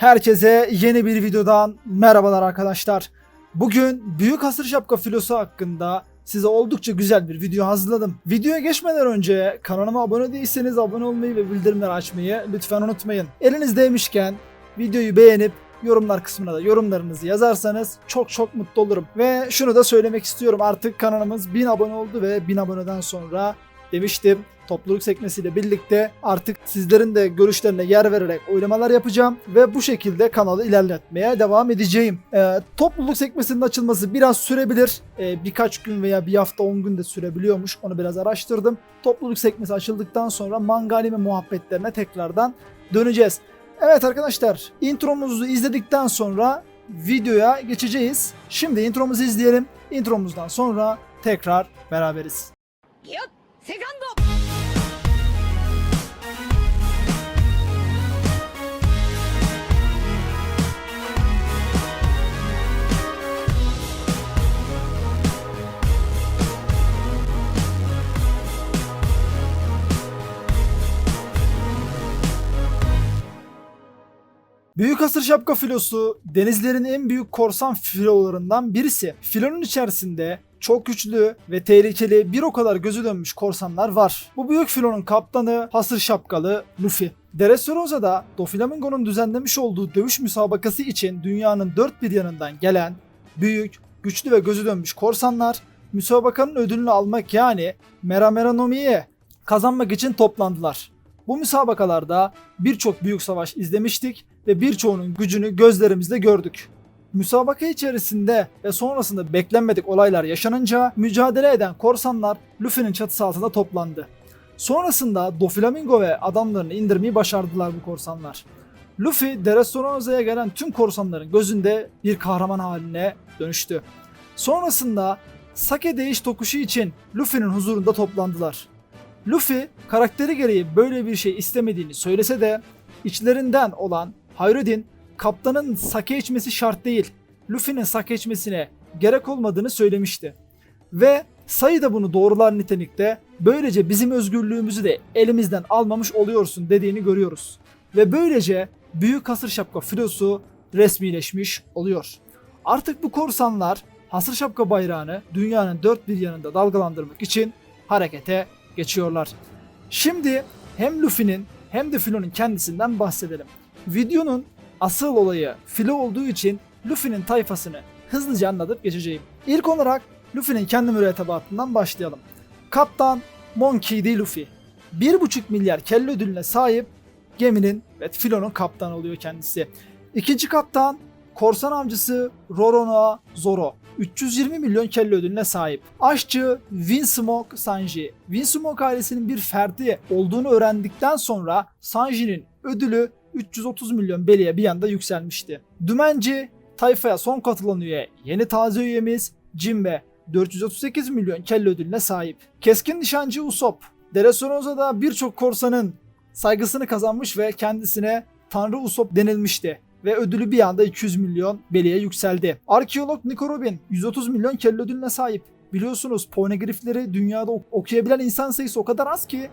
Herkese yeni bir videodan merhabalar arkadaşlar. Bugün Büyük Hasır Şapka filosu hakkında size oldukça güzel bir video hazırladım. Videoya geçmeden önce kanalıma abone değilseniz abone olmayı ve bildirimleri açmayı lütfen unutmayın. Elinizdeymişken videoyu beğenip yorumlar kısmına da yorumlarınızı yazarsanız çok çok mutlu olurum. Ve şunu da söylemek istiyorum artık kanalımız 1000 abone oldu ve 1000 aboneden sonra demiştim topluluk sekmesiyle birlikte artık sizlerin de görüşlerine yer vererek oylamalar yapacağım ve bu şekilde kanalı ilerletmeye devam edeceğim. Ee, topluluk sekmesinin açılması biraz sürebilir. Ee, birkaç gün veya bir hafta 10 gün de sürebiliyormuş. Onu biraz araştırdım. Topluluk sekmesi açıldıktan sonra mangalime muhabbetlerine tekrardan döneceğiz. Evet arkadaşlar intromuzu izledikten sonra videoya geçeceğiz. Şimdi intromuzu izleyelim. Intromuzdan sonra tekrar beraberiz. よ Büyük Hasır Şapka filosu denizlerin en büyük korsan filolarından birisi. Filonun içerisinde çok güçlü ve tehlikeli bir o kadar gözü dönmüş korsanlar var. Bu büyük filonun kaptanı Hasır Şapkalı Luffy. Dressrosa'da Doflamingo'nun düzenlemiş olduğu dövüş müsabakası için dünyanın dört bir yanından gelen büyük, güçlü ve gözü dönmüş korsanlar müsabakanın ödülünü almak yani Merameronomi'ye kazanmak için toplandılar. Bu müsabakalarda birçok büyük savaş izlemiştik ve birçoğunun gücünü gözlerimizle gördük. Müsabaka içerisinde ve sonrasında beklenmedik olaylar yaşanınca mücadele eden korsanlar Luffy'nin çatısı altında toplandı. Sonrasında Doflamingo ve adamlarını indirmeyi başardılar bu korsanlar. Luffy, Dressrosa'ya gelen tüm korsanların gözünde bir kahraman haline dönüştü. Sonrasında Sake değiş tokuşu için Luffy'nin huzurunda toplandılar. Luffy karakteri gereği böyle bir şey istemediğini söylese de içlerinden olan Hayrodin kaptanın sake içmesi şart değil. Luffy'nin sake içmesine gerek olmadığını söylemişti. Ve Sayı da bunu doğrular nitelikte böylece bizim özgürlüğümüzü de elimizden almamış oluyorsun dediğini görüyoruz. Ve böylece Büyük Hasır Şapka filosu resmileşmiş oluyor. Artık bu korsanlar Hasır Şapka bayrağını dünyanın dört bir yanında dalgalandırmak için harekete geçiyorlar. Şimdi hem Luffy'nin hem de Filo'nun kendisinden bahsedelim. Videonun asıl olayı Filo olduğu için Luffy'nin tayfasını hızlıca anlatıp geçeceğim. İlk olarak Luffy'nin kendi mürettebatından başlayalım. Kaptan Monkey D. Luffy. 1,5 milyar kelle ödülüne sahip geminin ve Filo'nun kaptanı oluyor kendisi. İkinci kaptan korsan avcısı Roronoa Zoro. 320 milyon kelle ödülüne sahip. Aşçı Winsmoke Sanji. Winsmoke ailesinin bir ferdi olduğunu öğrendikten sonra Sanji'nin ödülü 330 milyon beliye bir anda yükselmişti. Dümenci tayfaya son katılan üye yeni taze üyemiz Jinbe 438 milyon kelle ödülüne sahip. Keskin nişancı Usopp. Dressrosa'da birçok korsanın saygısını kazanmış ve kendisine Tanrı Usopp denilmişti ve ödülü bir anda 200 milyon beliye yükseldi. Arkeolog Nico Robin 130 milyon kelle ödülüne sahip. Biliyorsunuz pornografleri dünyada ok- okuyabilen insan sayısı o kadar az ki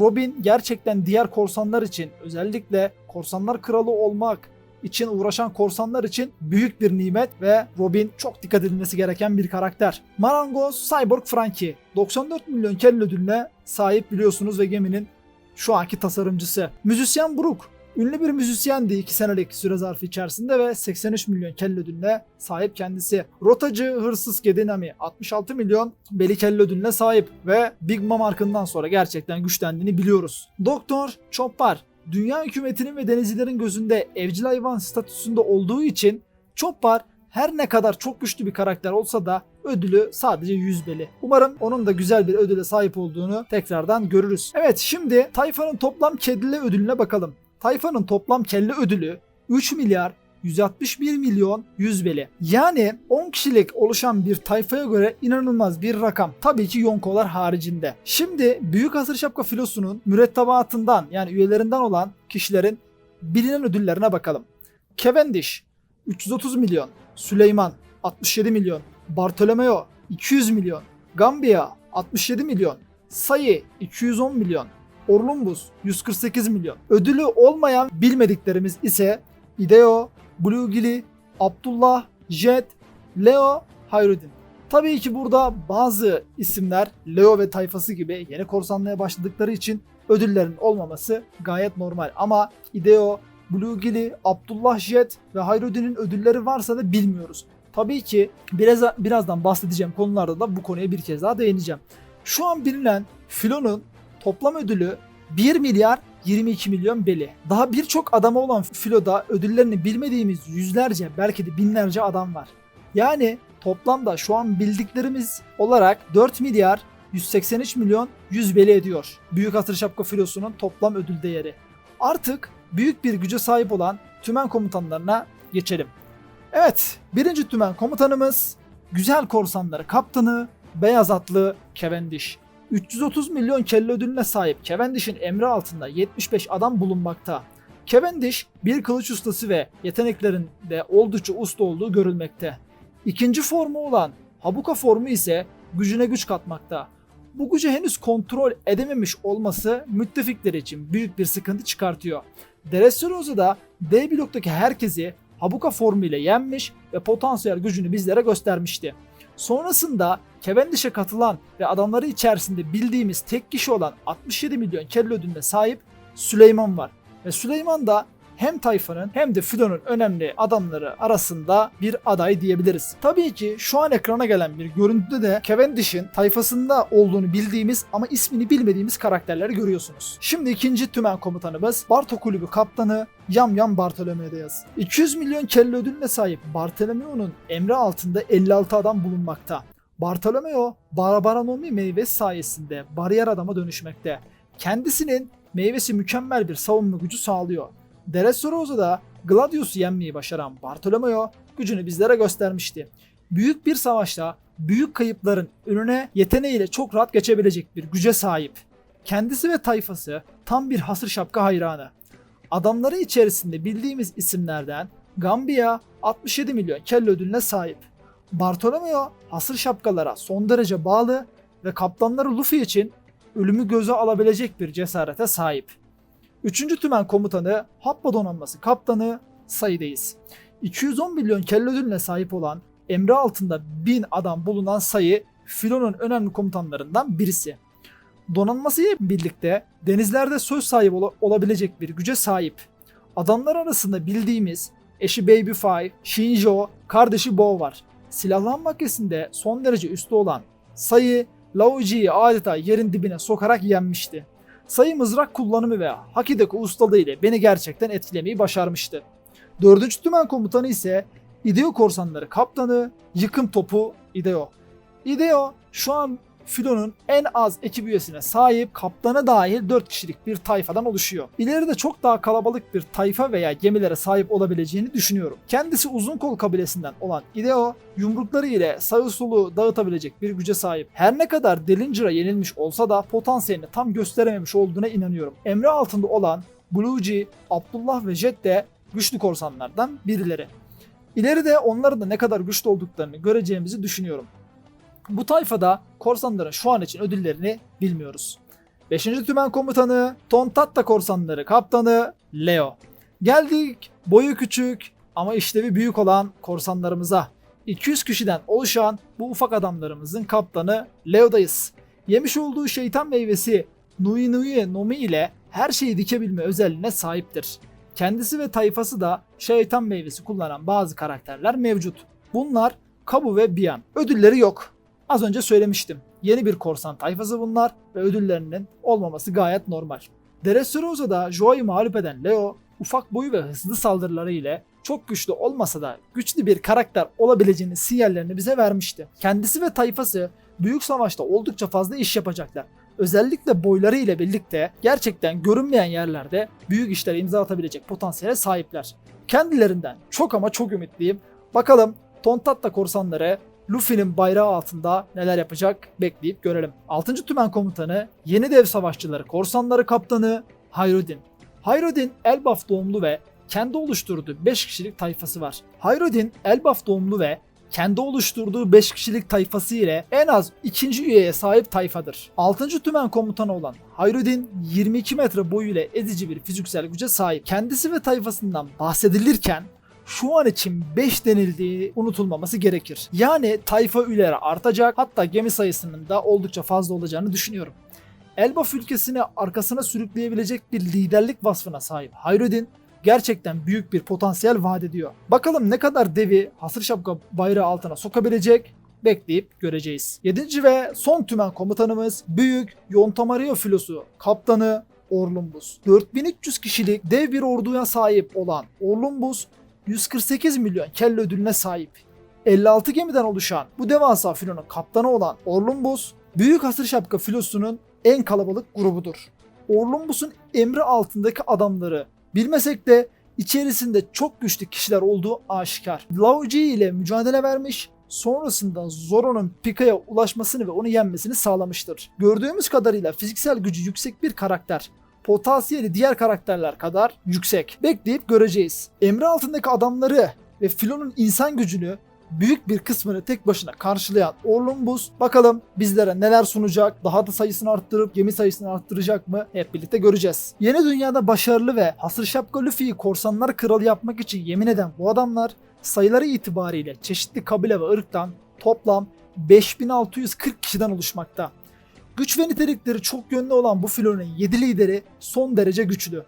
Robin gerçekten diğer korsanlar için özellikle korsanlar kralı olmak için uğraşan korsanlar için büyük bir nimet ve Robin çok dikkat edilmesi gereken bir karakter. Marangoz Cyborg Frankie 94 milyon kelle ödülüne sahip biliyorsunuz ve geminin şu anki tasarımcısı. Müzisyen Brook Ünlü bir müzisyendi 2 senelik süre zarfı içerisinde ve 83 milyon kelle ödülüne sahip kendisi. Rotacı hırsız Gedinami 66 milyon beli kelle ödülüne sahip ve Big Mom markından sonra gerçekten güçlendiğini biliyoruz. Doktor Chopper dünya hükümetinin ve denizcilerin gözünde evcil hayvan statüsünde olduğu için Chopper her ne kadar çok güçlü bir karakter olsa da ödülü sadece 100 beli. Umarım onun da güzel bir ödüle sahip olduğunu tekrardan görürüz. Evet şimdi Tayfa'nın toplam kedili ödülüne bakalım. Tayfa'nın toplam kelle ödülü 3 milyar 161 milyon 100 beli. Yani 10 kişilik oluşan bir tayfaya göre inanılmaz bir rakam. Tabii ki yonkolar haricinde. Şimdi Büyük Hasır Şapka filosunun mürettebatından yani üyelerinden olan kişilerin bilinen ödüllerine bakalım. Cavendish 330 milyon, Süleyman 67 milyon, Bartolomeo 200 milyon, Gambia 67 milyon, Sayı 210 milyon, Orlumbus 148 milyon. Ödülü olmayan bilmediklerimiz ise Ideo, Bluegili, Abdullah, Jet, Leo, Hayrudin. Tabii ki burada bazı isimler Leo ve tayfası gibi yeni korsanlığa başladıkları için ödüllerin olmaması gayet normal. Ama Ideo, Bluegili, Abdullah Jet ve Hayrudin'in ödülleri varsa da bilmiyoruz. Tabii ki biraz, birazdan bahsedeceğim konularda da bu konuya bir kez daha değineceğim. Şu an bilinen Filo'nun toplam ödülü 1 milyar 22 milyon beli. Daha birçok adama olan Filo'da ödüllerini bilmediğimiz yüzlerce belki de binlerce adam var. Yani toplamda şu an bildiklerimiz olarak 4 milyar 183 milyon 100 beli ediyor. Büyük Hatır Şapka Filosu'nun toplam ödül değeri. Artık büyük bir güce sahip olan tümen komutanlarına geçelim. Evet, birinci tümen komutanımız Güzel Korsanları Kaptanı Beyaz Atlı Cavendish. 330 milyon kelle ödülüne sahip Cavendish'in emri altında 75 adam bulunmakta. Cavendish bir kılıç ustası ve yeteneklerinde oldukça usta olduğu görülmekte. İkinci formu olan Habuka formu ise gücüne güç katmakta. Bu gücü henüz kontrol edememiş olması müttefikleri için büyük bir sıkıntı çıkartıyor. Dressrosa da D bloktaki herkesi Habuka formu ile yenmiş ve potansiyel gücünü bizlere göstermişti. Sonrasında Cavendish'e katılan ve adamları içerisinde bildiğimiz tek kişi olan 67 milyon kelle ödülüne sahip Süleyman var. Ve Süleyman da hem tayfanın hem de Filo'nun önemli adamları arasında bir aday diyebiliriz. Tabii ki şu an ekrana gelen bir görüntüde de Cavendish'in tayfasında olduğunu bildiğimiz ama ismini bilmediğimiz karakterleri görüyorsunuz. Şimdi ikinci tümen komutanımız Barto Kulübü kaptanı Yam Yam Bartolomeo'dayız. 200 milyon kelle ödülüne sahip Bartolomeo'nun emri altında 56 adam bulunmakta. Bartolomeo, Barabaranomi meyvesi sayesinde bariyer adama dönüşmekte. Kendisinin meyvesi mükemmel bir savunma gücü sağlıyor. Dressrosa da Gladius'u yenmeyi başaran Bartolomeo gücünü bizlere göstermişti. Büyük bir savaşta büyük kayıpların önüne yeteneğiyle çok rahat geçebilecek bir güce sahip. Kendisi ve tayfası tam bir hasır şapka hayranı. Adamları içerisinde bildiğimiz isimlerden Gambia 67 milyon kelle ödülüne sahip. Bartolomeo hasır şapkalara son derece bağlı ve kaptanları Luffy için ölümü göze alabilecek bir cesarete sahip. Üçüncü tümen komutanı Happa donanması kaptanı sayıdayız. 210 milyon kelle ödülüne sahip olan emri altında 1000 adam bulunan sayı Filo'nun önemli komutanlarından birisi. Donanmasıyla birlikte denizlerde söz sahibi ola- olabilecek bir güce sahip. Adamlar arasında bildiğimiz eşi Baby Five, Shinjo, kardeşi Bo var. Silahlanma kesinde son derece üstü olan sayı Laoji'yi adeta yerin dibine sokarak yenmişti. Sayı mızrak kullanımı ve Hakideku ustalığı ile beni gerçekten etkilemeyi başarmıştı. Dördüncü tümen komutanı ise Ideo korsanları kaptanı yıkım topu Ideo. Ideo şu an Filo'nun en az ekip üyesine sahip kaptanı dahil 4 kişilik bir tayfadan oluşuyor. İleride çok daha kalabalık bir tayfa veya gemilere sahip olabileceğini düşünüyorum. Kendisi uzun kol kabilesinden olan Ideo yumrukları ile sağı solu dağıtabilecek bir güce sahip. Her ne kadar Delinger'a yenilmiş olsa da potansiyelini tam gösterememiş olduğuna inanıyorum. Emre altında olan Blue'ci, Abdullah ve Jet de güçlü korsanlardan birileri. İleride onların da ne kadar güçlü olduklarını göreceğimizi düşünüyorum. Bu tayfada korsanların şu an için ödüllerini bilmiyoruz. 5. Tümen Komutanı Tontatta Korsanları Kaptanı Leo. Geldik boyu küçük ama işlevi büyük olan korsanlarımıza. 200 kişiden oluşan bu ufak adamlarımızın kaptanı Leo'dayız. Yemiş olduğu şeytan meyvesi Nui Nui Nomi ile her şeyi dikebilme özelliğine sahiptir. Kendisi ve tayfası da şeytan meyvesi kullanan bazı karakterler mevcut. Bunlar Kabu ve Bian. Ödülleri yok. Az önce söylemiştim. Yeni bir korsan tayfası bunlar ve ödüllerinin olmaması gayet normal. Dressrosa'da Joy'u mağlup eden Leo, ufak boyu ve hızlı saldırıları ile çok güçlü olmasa da güçlü bir karakter olabileceğinin sinyallerini bize vermişti. Kendisi ve tayfası büyük savaşta oldukça fazla iş yapacaklar. Özellikle boyları ile birlikte gerçekten görünmeyen yerlerde büyük işlere imza atabilecek potansiyele sahipler. Kendilerinden çok ama çok ümitliyim. Bakalım Tontatta korsanları Luffy'nin bayrağı altında neler yapacak bekleyip görelim. 6. Tümen Komutanı, Yeni Dev Savaşçıları Korsanları Kaptanı Hayrodin. Hayrodin Elbaf doğumlu ve kendi oluşturduğu 5 kişilik tayfası var. Hayrodin Elbaf doğumlu ve kendi oluşturduğu 5 kişilik tayfası ile en az ikinci üyeye sahip tayfadır. 6. tümen komutanı olan Hayrudin 22 metre boyuyla ezici bir fiziksel güce sahip. Kendisi ve tayfasından bahsedilirken şu an için 5 denildiği unutulmaması gerekir. Yani tayfa üyeleri artacak hatta gemi sayısının da oldukça fazla olacağını düşünüyorum. Elbaf ülkesini arkasına sürükleyebilecek bir liderlik vasfına sahip Hayrudin gerçekten büyük bir potansiyel vaat ediyor. Bakalım ne kadar devi hasır şapka bayrağı altına sokabilecek bekleyip göreceğiz. 7. ve son tümen komutanımız Büyük Yontamario filosu kaptanı Orlumbus. 4300 kişilik dev bir orduya sahip olan Orlumbus 148 milyon kelle ödülüne sahip. 56 gemiden oluşan bu devasa filonun kaptanı olan Orlumbus, Büyük Hasır Şapka filosunun en kalabalık grubudur. Orlumbus'un emri altındaki adamları bilmesek de içerisinde çok güçlü kişiler olduğu aşikar. Lauji ile mücadele vermiş, sonrasında Zoro'nun Pika'ya ulaşmasını ve onu yenmesini sağlamıştır. Gördüğümüz kadarıyla fiziksel gücü yüksek bir karakter. Potansiyeli diğer karakterler kadar yüksek. Bekleyip göreceğiz. Emri altındaki adamları ve Filo'nun insan gücünü büyük bir kısmını tek başına karşılayan Orlumbus bakalım bizlere neler sunacak, daha da sayısını arttırıp gemi sayısını arttıracak mı hep birlikte göreceğiz. Yeni dünyada başarılı ve hasır şapka Luffy'yi korsanlar kralı yapmak için yemin eden bu adamlar sayıları itibariyle çeşitli kabile ve ırktan toplam 5640 kişiden oluşmakta. Güç ve nitelikleri çok yönlü olan bu filonun 7 lideri son derece güçlü.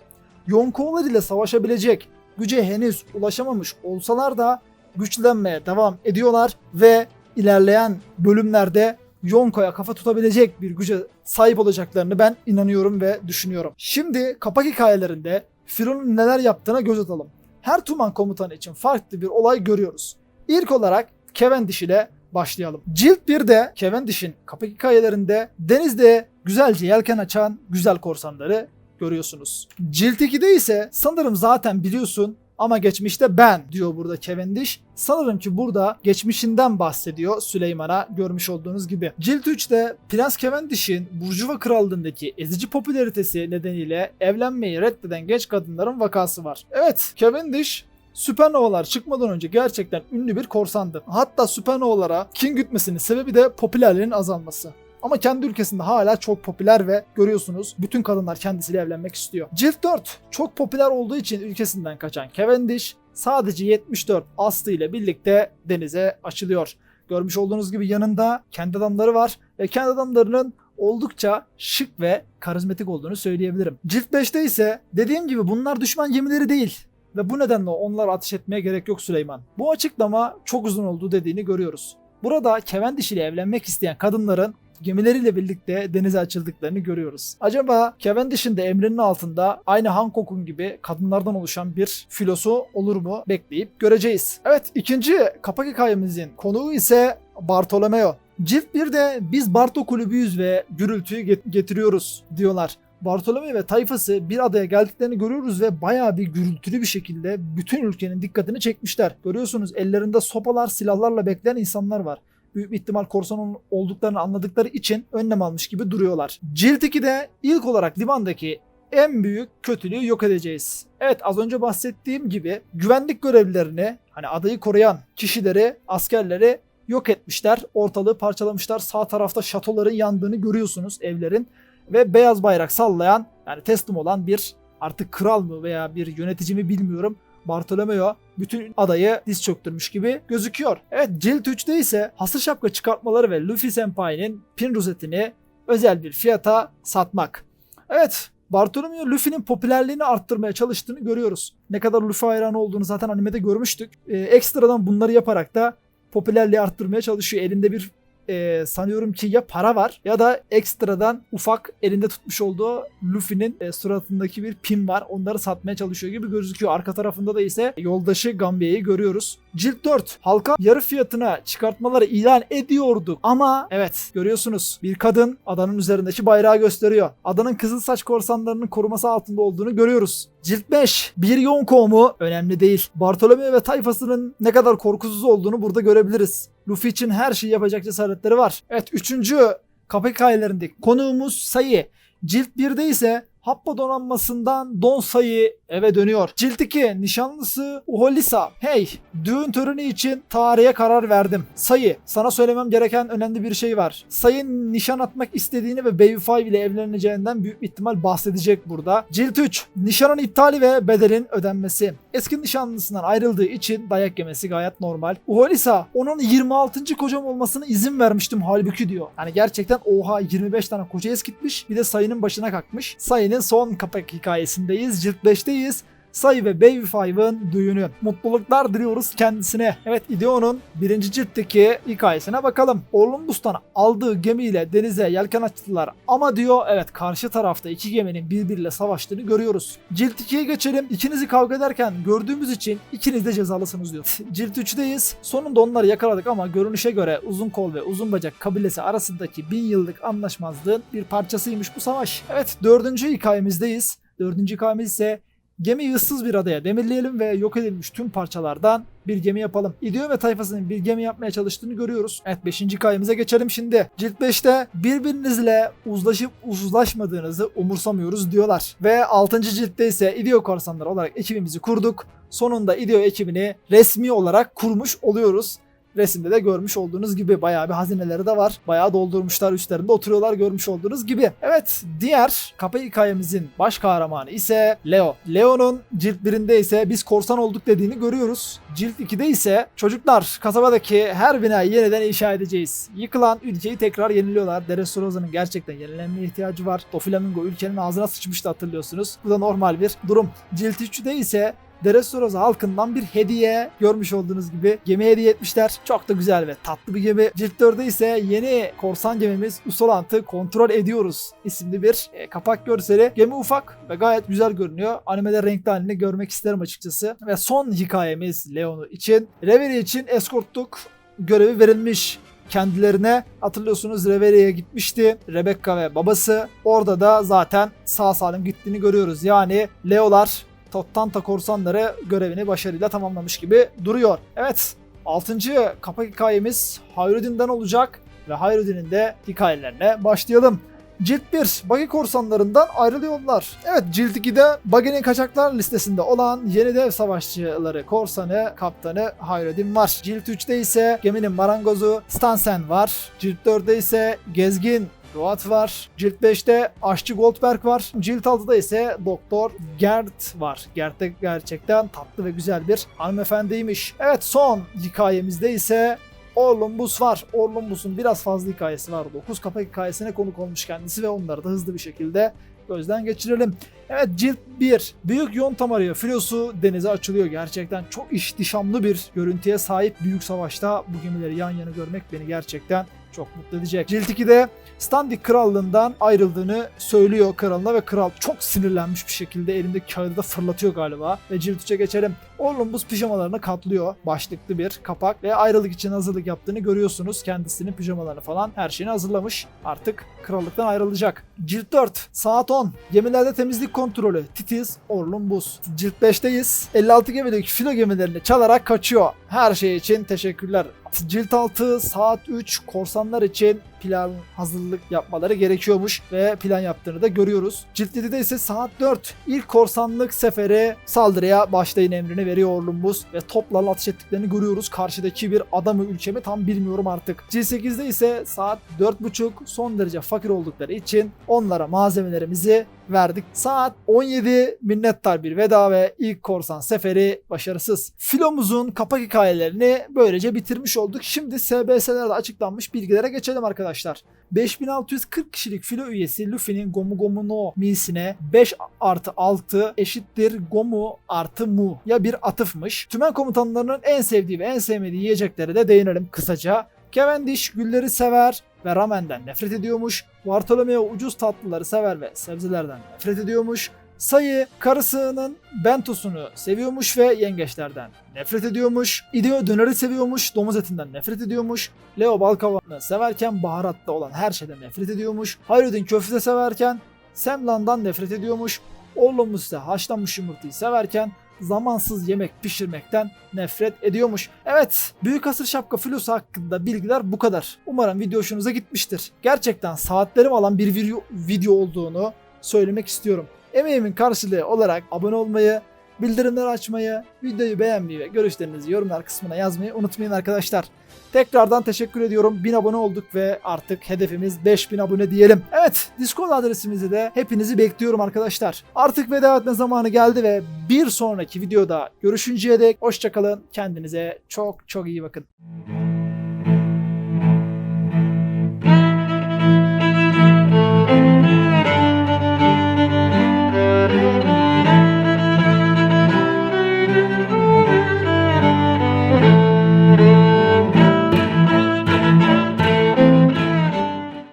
Yonkoğlar ile savaşabilecek güce henüz ulaşamamış olsalar da güçlenmeye devam ediyorlar ve ilerleyen bölümlerde Yonko'ya kafa tutabilecek bir güce sahip olacaklarını ben inanıyorum ve düşünüyorum. Şimdi kapak hikayelerinde Firon'un neler yaptığına göz atalım. Her Tuman komutanı için farklı bir olay görüyoruz. İlk olarak Cavendish ile başlayalım. Cilt 1'de Cavendish'in kapak hikayelerinde denizde güzelce yelken açan güzel korsanları görüyorsunuz. Cilt 2'de ise sanırım zaten biliyorsun ama geçmişte ben diyor burada Cavendish. Sanırım ki burada geçmişinden bahsediyor Süleyman'a görmüş olduğunuz gibi. Cilt 3'te Prens Cavendish'in Burjuva Krallığındaki ezici popülaritesi nedeniyle evlenmeyi reddeden genç kadınların vakası var. Evet Cavendish Süpernovalar çıkmadan önce gerçekten ünlü bir korsandı. Hatta süpernovalara kin gütmesinin sebebi de popülerliğin azalması. Ama kendi ülkesinde hala çok popüler ve görüyorsunuz bütün kadınlar kendisiyle evlenmek istiyor. Cilt 4 çok popüler olduğu için ülkesinden kaçan Cavendish sadece 74 Aslı ile birlikte denize açılıyor. Görmüş olduğunuz gibi yanında kendi adamları var ve kendi adamlarının oldukça şık ve karizmatik olduğunu söyleyebilirim. Cilt 5'te ise dediğim gibi bunlar düşman gemileri değil ve bu nedenle onlara ateş etmeye gerek yok Süleyman. Bu açıklama çok uzun olduğu dediğini görüyoruz. Burada Cavendish ile evlenmek isteyen kadınların gemileriyle birlikte denize açıldıklarını görüyoruz. Acaba Cavendish'in de emrinin altında aynı Hancock'un gibi kadınlardan oluşan bir filosu olur mu bekleyip göreceğiz. Evet ikinci kapak hikayemizin konuğu ise Bartolomeo. Cilt 1'de biz Barto kulübüyüz ve gürültüyü get- getiriyoruz diyorlar. Bartolomeo ve tayfası bir adaya geldiklerini görüyoruz ve bayağı bir gürültülü bir şekilde bütün ülkenin dikkatini çekmişler. Görüyorsunuz ellerinde sopalar, silahlarla bekleyen insanlar var büyük ihtimal korsanın olduklarını anladıkları için önlem almış gibi duruyorlar. Cilt 2'de ilk olarak limandaki en büyük kötülüğü yok edeceğiz. Evet az önce bahsettiğim gibi güvenlik görevlilerini hani adayı koruyan kişileri, askerleri yok etmişler. Ortalığı parçalamışlar. Sağ tarafta şatoların yandığını görüyorsunuz evlerin. Ve beyaz bayrak sallayan yani teslim olan bir artık kral mı veya bir yönetici mi bilmiyorum. Bartolomeo bütün adayı diz çöktürmüş gibi gözüküyor. Evet Cilt 3'te ise hasır şapka çıkartmaları ve Luffy Senpai'nin pin rozetini özel bir fiyata satmak. Evet Bartolomeo Luffy'nin popülerliğini arttırmaya çalıştığını görüyoruz. Ne kadar Luffy hayranı olduğunu zaten animede görmüştük. Ee, ekstradan bunları yaparak da popülerliği arttırmaya çalışıyor. Elinde bir e, sanıyorum ki ya para var ya da ekstradan ufak elinde tutmuş olduğu Luffy'nin e, suratındaki bir pin var. Onları satmaya çalışıyor gibi gözüküyor. Arka tarafında da ise yoldaşı Gambia'yı görüyoruz. Cilt 4 halka yarı fiyatına çıkartmaları ilan ediyorduk. Ama evet görüyorsunuz bir kadın adanın üzerindeki bayrağı gösteriyor. Adanın kızıl saç korsanlarının koruması altında olduğunu görüyoruz. Cilt 5 bir Yonko mu? Önemli değil. Bartolomeo ve tayfasının ne kadar korkusuz olduğunu burada görebiliriz. Luffy için her şeyi yapacak cesaretleri var. Evet üçüncü kapak hikayelerindeki konuğumuz Sayı. Cilt 1'de ise Happa donanmasından Don Sayı eve dönüyor. Cilt 2 nişanlısı Uholisa. Hey düğün töreni için tarihe karar verdim. Sayı sana söylemem gereken önemli bir şey var. Sayın nişan atmak istediğini ve Baby Five ile evleneceğinden büyük ihtimal bahsedecek burada. Cilt 3 nişanın iptali ve bedelin ödenmesi. Eski nişanlısından ayrıldığı için dayak yemesi gayet normal. Uholisa onun 26. kocam olmasına izin vermiştim halbuki diyor. Yani gerçekten oha 25 tane koca eskitmiş bir de sayının başına kalkmış. Sayının son kapak hikayesindeyiz. Cilt 5'teyiz. Sayı ve Baby Five'ın düğünü. Mutluluklar diliyoruz kendisine. Evet İdeon'un birinci ciltteki hikayesine bakalım. Olympus'tan aldığı gemiyle denize yelken açtılar ama diyor evet karşı tarafta iki geminin birbiriyle savaştığını görüyoruz. Cilt 2'ye geçelim. İkinizi kavga ederken gördüğümüz için ikiniz de cezalısınız diyor. Cilt 3'teyiz. Sonunda onları yakaladık ama görünüşe göre uzun kol ve uzun bacak kabilesi arasındaki bin yıllık anlaşmazlığın bir parçasıymış bu savaş. Evet dördüncü hikayemizdeyiz. Dördüncü hikayemiz ise Gemiyi ıssız bir adaya demirleyelim ve yok edilmiş tüm parçalardan bir gemi yapalım. İdeo ve tayfasının bir gemi yapmaya çalıştığını görüyoruz. Evet 5. hikayemize geçelim şimdi. Cilt 5'te birbirinizle uzlaşıp uzlaşmadığınızı umursamıyoruz diyorlar. Ve 6. ciltte ise İdeo korsanları olarak ekibimizi kurduk. Sonunda İdeo ekibini resmi olarak kurmuş oluyoruz. Resimde de görmüş olduğunuz gibi bayağı bir hazineleri de var. Bayağı doldurmuşlar üstlerinde oturuyorlar görmüş olduğunuz gibi. Evet diğer kapı hikayemizin baş kahramanı ise Leo. Leo'nun cilt 1'inde ise biz korsan olduk dediğini görüyoruz. Cilt 2'de ise çocuklar kasabadaki her binayı yeniden inşa edeceğiz. Yıkılan ülkeyi tekrar yeniliyorlar. Derestroza'nın gerçekten yenilenmeye ihtiyacı var. Doflamingo ülkenin ağzına sıçmıştı hatırlıyorsunuz. Bu da normal bir durum. Cilt 3'de ise Dressrosa halkından bir hediye görmüş olduğunuz gibi gemi hediye etmişler. Çok da güzel ve tatlı bir gemi. Cilt 4'de ise yeni korsan gemimiz Usolant'ı kontrol ediyoruz isimli bir e, kapak görseli. Gemi ufak ve gayet güzel görünüyor. Animede renkli halini görmek isterim açıkçası. Ve son hikayemiz Leon'u için. Reverie için eskortluk görevi verilmiş kendilerine. Hatırlıyorsunuz Reveria'ya gitmişti. Rebecca ve babası. Orada da zaten sağ salim gittiğini görüyoruz. Yani Leolar Tottanta korsanları görevini başarıyla tamamlamış gibi duruyor. Evet 6. kapak hikayemiz Hayrudin'den olacak ve Hayrudin'in de hikayelerine başlayalım. Cilt 1 Bagi korsanlarından ayrılıyorlar. Evet Cilt 2'de Bagi'nin kaçaklar listesinde olan yeni dev savaşçıları korsanı kaptanı Hayredin var. Cilt 3'te ise geminin marangozu Stansen var. Cilt 4'te ise gezgin Roat var. Cilt 5'te Aşçı Goldberg var. Cilt 6'da ise Doktor Gert var. Gert de gerçekten tatlı ve güzel bir hanımefendiymiş. Evet son hikayemizde ise Orlumbus var. Orlumbus'un biraz fazla hikayesi var. 9 kapak hikayesine konuk olmuş kendisi ve onları da hızlı bir şekilde gözden geçirelim. Evet cilt 1. Büyük Yontam arıyor. Filosu denize açılıyor. Gerçekten çok ihtişamlı bir görüntüye sahip büyük savaşta bu gemileri yan yana görmek beni gerçekten çok mutlu edecek. Cilt 2'de Standig krallığından ayrıldığını söylüyor kralına ve kral çok sinirlenmiş bir şekilde elindeki kağıdı da fırlatıyor galiba. Ve cilt 3'e geçelim. Orlumbus pijamalarını katlıyor. Başlıklı bir kapak ve ayrılık için hazırlık yaptığını görüyorsunuz. Kendisinin pijamalarını falan her şeyini hazırlamış. Artık krallıktan ayrılacak. Cilt 4 saat 10 gemilerde temizlik kontrolü Titiz Orlumbus. Cilt 5'teyiz. 56 gemideki filo gemilerini çalarak kaçıyor. Her şey için teşekkürler. Cilt 6 saat 3 korsanlar için plan hazırlık yapmaları gerekiyormuş ve plan yaptığını da görüyoruz. Cilt 7'de ise saat 4 ilk korsanlık seferi saldırıya başlayın emrini veriyor Orlumbus ve toplarla ateş ettiklerini görüyoruz. Karşıdaki bir adamı ülkemi tam bilmiyorum artık. Cilt 8'de ise saat 4.30 son derece fakir oldukları için onlara malzemelerimizi verdik. Saat 17 minnettar bir veda ve ilk korsan seferi başarısız. Filomuzun kapak hikayelerini böylece bitirmiş olduk. Şimdi SBS'lerde açıklanmış bilgilere geçelim arkadaşlar. 5640 kişilik filo üyesi Luffy'nin Gomu Gomu no Mi'sine 5 artı 6 eşittir Gomu artı Mu ya bir atıfmış. Tümen komutanlarının en sevdiği ve en sevmediği yiyeceklere de değinelim kısaca. Cavendish gülleri sever ve ramenden nefret ediyormuş. Bartolomeo ucuz tatlıları sever ve sebzelerden nefret ediyormuş. Sayı karısının bentosunu seviyormuş ve yengeçlerden nefret ediyormuş. İdeo döneri seviyormuş, domuz etinden nefret ediyormuş. Leo balkavanı severken baharatlı olan her şeyden nefret ediyormuş. Hayrudin köfte severken Semlan'dan nefret ediyormuş. Orlumus ise haşlanmış yumurtayı severken zamansız yemek pişirmekten nefret ediyormuş. Evet, Büyük Asır Şapka filosu hakkında bilgiler bu kadar. Umarım video hoşunuza gitmiştir. Gerçekten saatlerim alan bir video olduğunu söylemek istiyorum. Emeğimin karşılığı olarak abone olmayı, bildirimleri açmayı, videoyu beğenmeyi ve görüşlerinizi yorumlar kısmına yazmayı unutmayın arkadaşlar. Tekrardan teşekkür ediyorum. 1000 abone olduk ve artık hedefimiz 5000 abone diyelim. Evet Discord adresimizi de hepinizi bekliyorum arkadaşlar. Artık veda etme zamanı geldi ve bir sonraki videoda görüşünceye dek hoşçakalın. Kendinize çok çok iyi bakın.